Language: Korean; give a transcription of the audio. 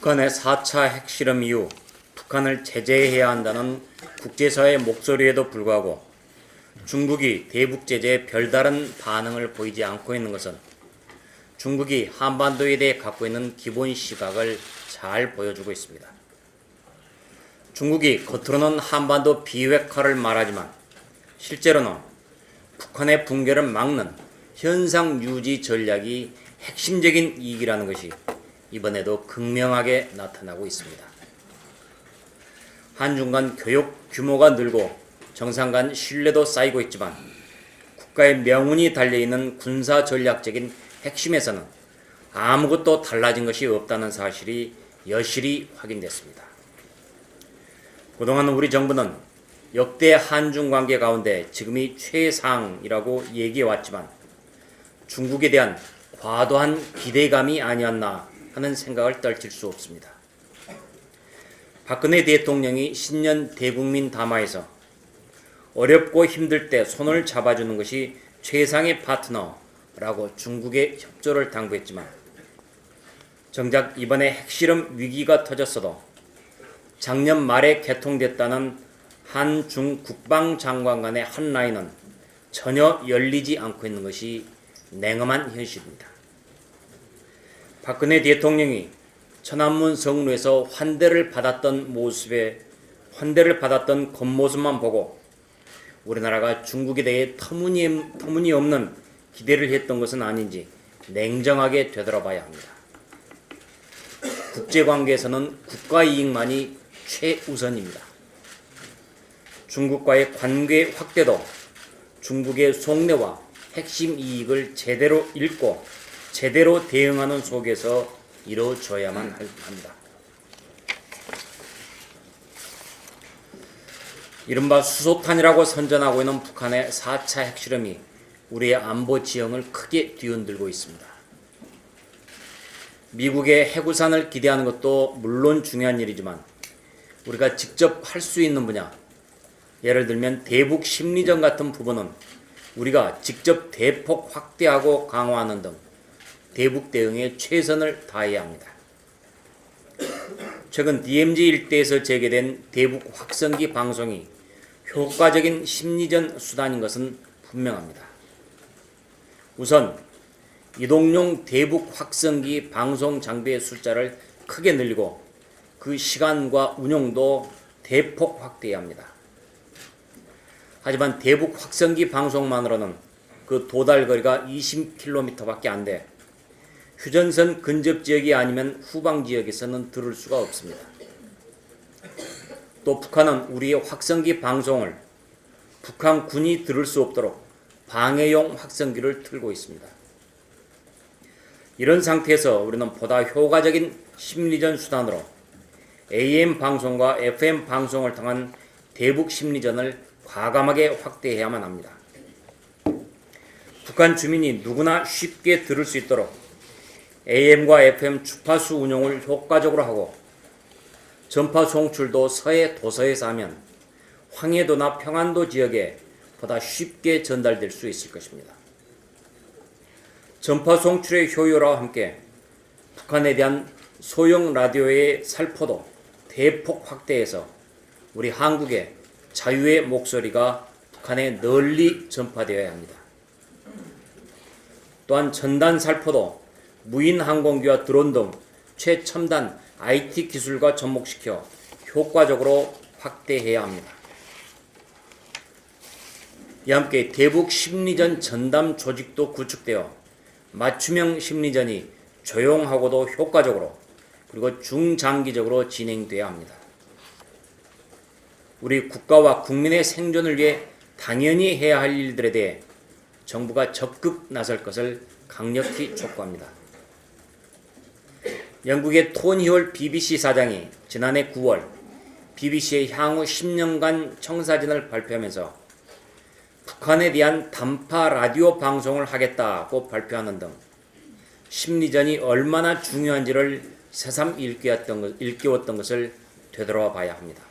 북한의 4차 핵실험 이후 북한을 제재해야 한다는 국제사회의 목소리에도 불구하고 중국이 대북 제재에 별다른 반응을 보이지 않고 있는 것은 중국이 한반도에 대해 갖고 있는 기본 시각을 잘 보여주고 있습니다. 중국이 겉으로는 한반도 비핵화를 말하지만 실제로는 북한의 붕괴를 막는 현상 유지 전략이 핵심적인 이익이라는 것이 이번에도 극명하게 나타나고 있습니다. 한중 간 교역 규모가 늘고 정상 간 신뢰도 쌓이고 있지만 국가의 명운이 달려있는 군사 전략적인 핵심에서는 아무것도 달라진 것이 없다는 사실이 여실히 확인됐습니다. 그동안 우리 정부는 역대 한중 관계 가운데 지금이 최상이라고 얘기해 왔지만 중국에 대한 과도한 기대감이 아니었나 하는 생각을 떨칠 수 없습니다. 박근혜 대통령이 신년 대국민 담화에서 어렵고 힘들 때 손을 잡아주는 것이 최상의 파트너라고 중국의 협조를 당부했지만 정작 이번에 핵실험 위기가 터졌어도 작년 말에 개통됐다는 한중 국방장관 간의 한 라인은 전혀 열리지 않고 있는 것이 냉엄한 현실입니다. 박근혜 대통령이 천안문 성루에서 환대를 받았던 모습에 환대를 받았던 겉모습만 보고 우리나라가 중국에 대해 터무니, 터무니없는 기대를 했던 것은 아닌지 냉정하게 되돌아봐야 합니다. 국제관계에서는 국가 이익만이 최우선입니다. 중국과의 관계 확대도 중국의 속내와 핵심 이익을 제대로 읽고 제대로 대응하는 속에서 이루어져야만 합니다. 이른바 수소탄이라고 선전하고 있는 북한의 4차 핵실험이 우리의 안보 지형을 크게 뒤흔들고 있습니다. 미국의 해구산을 기대하는 것도 물론 중요한 일이지만 우리가 직접 할 수 있는 분야, 예를 들면 대북 심리전 같은 부분은 우리가 직접 대폭 확대하고 강화하는 등 대북 대응에 최선을 다해야 합니다. 최근 DMZ 일대에서 재개된 대북 확성기 방송이 효과적인 심리전 수단인 것은 분명합니다. 우선 이동용 대북 확성기 방송 장비의 숫자를 크게 늘리고 그 시간과 운용도 대폭 확대해야 합니다. 하지만 대북 확성기 방송만으로는 그 도달 거리가 20km밖에 안 돼 휴전선 근접 지역이 아니면 후방 지역에서는 들을 수가 없습니다. 또 북한은 우리의 확성기 방송을 북한 군이 들을 수 없도록 방해용 확성기를 틀고 있습니다. 이런 상태에서 우리는 보다 효과적인 심리전 수단으로 AM 방송과 FM 방송을 통한 대북 심리전을 과감하게 확대해야만 합니다. 북한 주민이 누구나 쉽게 들을 수 있도록 AM과 FM 주파수 운용을 효과적으로 하고 전파 송출도 서해 도서에서 하면 황해도나 평안도 지역에 보다 쉽게 전달될 수 있을 것입니다. 전파 송출의 효율화와 함께 북한에 대한 소형 라디오의 살포도 대폭 확대해서 우리 한국의 자유의 목소리가 북한에 널리 전파되어야 합니다. 또한 전단 살포도 무인 항공기와 드론 등 최첨단 IT 기술과 접목시켜 효과적으로 확대해야 합니다. 이와 함께 대북 심리전 전담 조직도 구축되어 맞춤형 심리전이 조용하고도 효과적으로 그리고 중장기적으로 진행돼야 합니다. 우리 국가와 국민의 생존을 위해 당연히 해야 할 일들에 대해 정부가 적극 나설 것을 강력히 촉구합니다. 영국의 토니홀 BBC 사장이 지난해 9월 BBC의 향후 10년간 청사진을 발표하면서 북한에 대한 단파 라디오 방송을 하겠다고 발표하는 등 심리전이 얼마나 중요한지를 새삼 일깨웠던, 것, 일깨웠던 것을 되돌아 봐야 합니다.